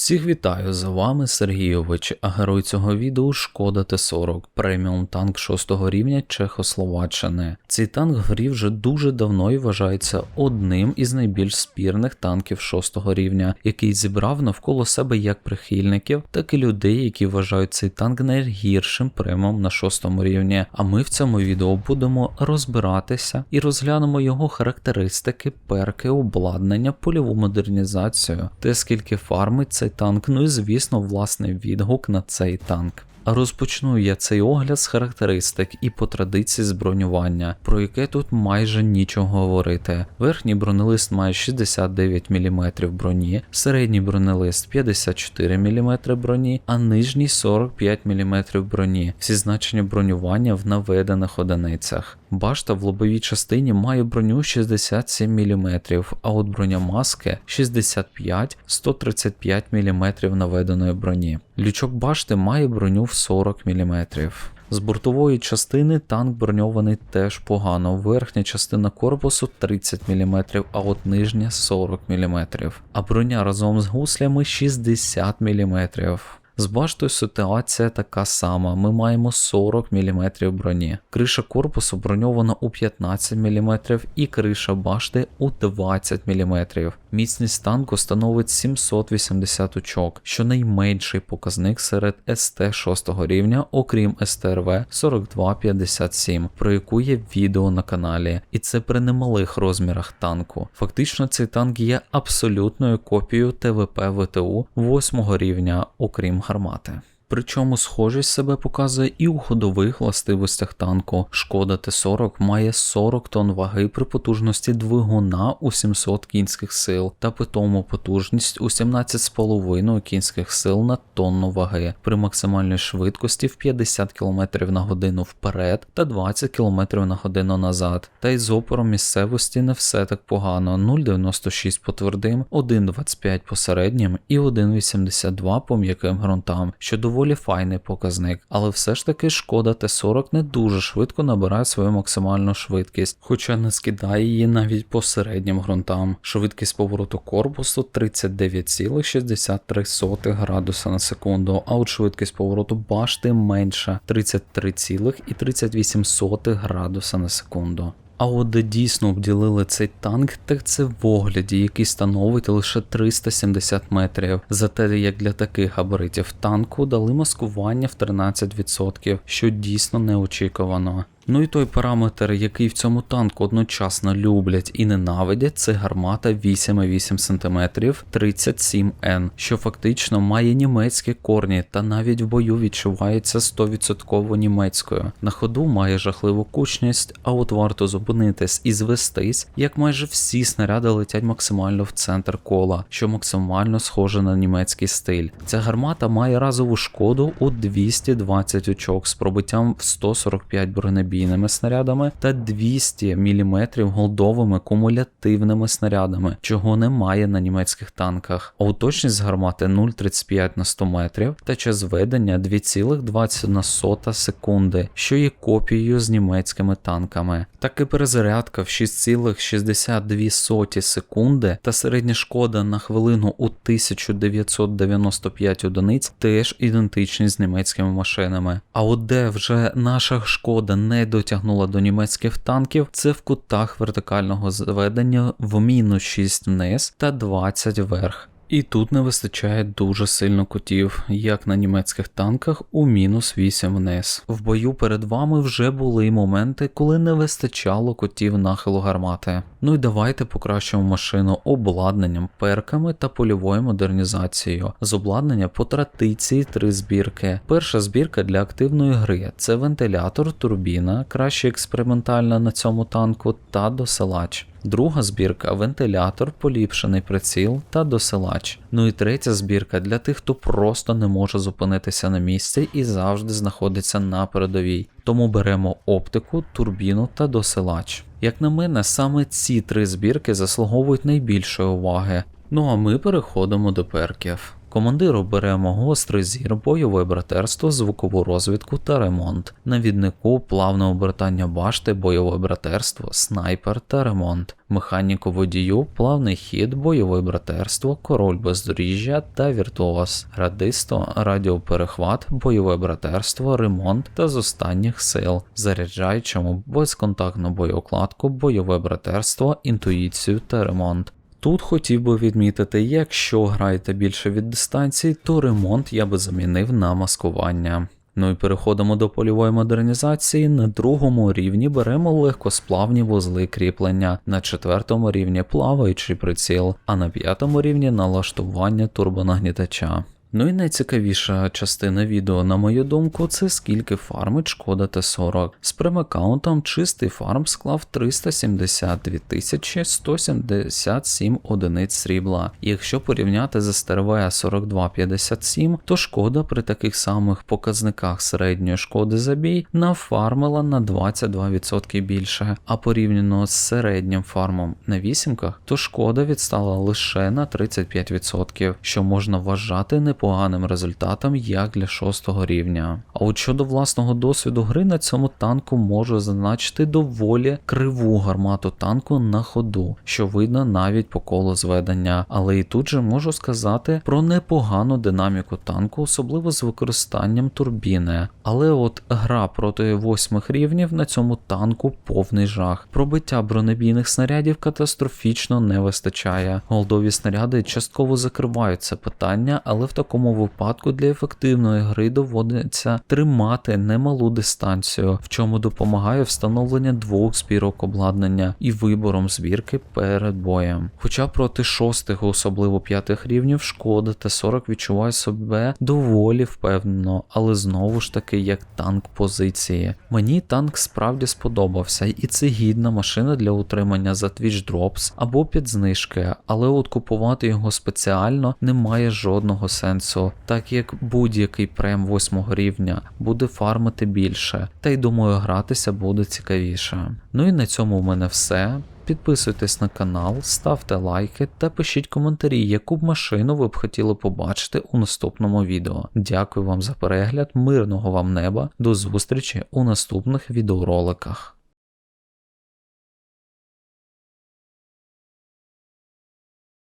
Всіх вітаю, з вами Сергійович, а герой цього відео Шкода Т-40, преміум танк 6 рівня Чехословаччини. Цей танк в вже дуже давно і вважається одним із найбільш спірних танків 6 рівня, який зібрав навколо себе як прихильників, так і людей, які вважають цей танк найгіршим преміум на 6 рівні. А ми в цьому відео будемо розбиратися і розглянемо його характеристики, перки, обладнання, польову модернізацію, те скільки фармить цей танк, ну і звісно, власний відгук на цей танк. Розпочну я цей огляд з характеристик і по традиції з бронювання, про яке тут майже нічого говорити. Верхній бронелист має 69 мм броні, середній бронелист 54 мм броні, а нижній 45 мм броні. Всі значення бронювання в наведених одиницях. Башта в лобовій частині має броню 67 мм, а от броня маски 65-135 мм наведеної броні. Лючок башти має броню в 40 мм. З бортової частини танк броньований теж погано. Верхня частина корпусу 30 мм, а от нижня 40 мм. А броня разом з гуслями 60 мм. З баштою ситуація така сама. Ми маємо 40 мм броні. Криша корпусу броньована у 15 мм і криша башти у 20 мм. Міцність танку становить 780 очок, що найменший показник серед СТ 6 рівня, окрім СТРВ 4257, про яку є відео на каналі. І це при немалих розмірах танку. Фактично, цей танк є абсолютною копією ТВП ВТУ 8 рівня, окрім гармати. Причому схожість себе показує і у ходових властивостях танку. Шкода Т-40 має 40 тонн ваги при потужності двигуна у 700 кінських сил та питому потужність у 17,5 кінських сил на тонну ваги при максимальній швидкості в 50 км на годину вперед та 20 км на годину назад. Та й з опором місцевості не все так погано: 0,96 по твердим, 1,25 по середнім і 1,82 по м'яким ґрунтам, що доволі доволі файний показник, але все ж таки шкода Т-40 не дуже швидко набирає свою максимальну швидкість, хоча не скидає її навіть по середнім ґрунтам. Швидкість повороту корпусу 39,63 градуса на секунду, а от швидкість повороту башти менша 33,38 градуса на секунду. А от де дійсно обділили цей танк, так це в огляді, який становить лише 370 метрів. Зате як для таких габаритів танку дали маскування в 13%, що дійсно неочікувано. Ну і той параметр, який в цьому танку одночасно люблять і ненавидять, це гармата 8,8 см 37N, що фактично має німецькі корні та навіть в бою відчувається 100% німецькою. На ходу має жахливу кучність, а от варто зупинитись і звестись, як майже всі снаряди летять максимально в центр кола, що максимально схоже на німецький стиль. Ця гармата має разову шкоду у 220 очок з пробиттям в 145 бронебій бійними снарядами та 200 мм голдовими кумулятивними снарядами, чого немає на німецьких танках. А уточність гармати 0,35 на 100 метрів та час ведення 2,21 секунди, що є копією з німецькими танками. Так і перезарядка в 6,62 секунди та середня шкода на хвилину у 1995 одиниць теж ідентичні з німецькими машинами. А от де вже наша шкода не дотягнула до німецьких танків, це в кутах вертикального зведення в мінус 6 вниз та 20 вверх. І тут не вистачає дуже сильно кутів, як на німецьких танках у мінус 8 вниз. В бою перед вами вже були моменти, коли не вистачало кутів нахилу гармати. Ну і давайте покращимо машину обладнанням, перками та польовою модернізацією. З обладнання по традиції три збірки. Перша збірка для активної гри це вентилятор, турбіна, краще експериментальна на цьому танку, та досилач. Друга збірка вентилятор, поліпшений приціл та досилач. Ну і третя збірка для тих, хто просто не може зупинитися на місці і завжди знаходиться на передовій. Тому беремо оптику, турбіну та досилач. Як на мене, саме ці три збірки заслуговують найбільшої уваги. Ну а ми переходимо до перків. Командиру беремо гострий зір, бойове братерство, звукову розвідку та ремонт. Навіднику плавне обертання башти, бойове братерство, снайпер та ремонт. Механіку водію, плавний хід, бойове братерство, король бездоріжжя та віртуоз. Радисто, радіоперехват, бойове братерство, ремонт та з останніх сил. Заряджаючому, безконтактну боєукладку, бойове братерство, інтуїцію та ремонт. Тут хотів би відмітити, якщо граєте більше від дистанції, то ремонт я би замінив на маскування. Ну і переходимо до польової модернізації. На другому рівні беремо легкосплавні вузли кріплення, на четвертому рівні плаваючий приціл, а на п'ятому рівні налаштування турбонагнітача. Ну і найцікавіша частина відео, на мою думку, це скільки фармить шкода Т40. З премакаунтом чистий фарм склав 372 177 одиниць срібла. І якщо порівняти з СТРВ 4257, то шкода при таких самих показниках середньої шкоди за бій нафармила на 22% більше, а порівняно з середнім фармом на вісімках, то шкода відстала лише на 35%, що можна вважати не непоганим результатом як для шостого рівня. А от щодо власного досвіду гри на цьому танку можу зазначити доволі криву гармату танку на ходу, що видно навіть по колу зведення, але і тут же можу сказати про непогану динаміку танку, особливо з використанням турбіни. Але от гра проти восьмих рівнів на цьому танку повний жах. Пробиття бронебійних снарядів катастрофічно не вистачає. Голдові снаряди частково закривають це питання, але в такому випадку для ефективної гри доводиться тримати немалу дистанцію, в чому допомагає встановлення двох збірок обладнання і вибором збірки перед боєм. Хоча проти шостих, особливо п'ятих рівнів, шкода Т-40 відчуває себе доволі впевнено, але знову ж таки як танк позиції. Мені танк справді сподобався, і це гідна машина для утримання за Twitch Drops або під знижки, але от купувати його спеціально немає жодного сенсу, так як будь-який прем 8 рівня буде фармити більше, та й думаю, гратися буде цікавіше. Ну і на цьому в мене все. Підписуйтесь на канал, ставте лайки та пишіть коментарі, яку б машину ви б хотіли побачити у наступному відео. Дякую вам за перегляд, мирного вам неба, до зустрічі у наступних відеороликах.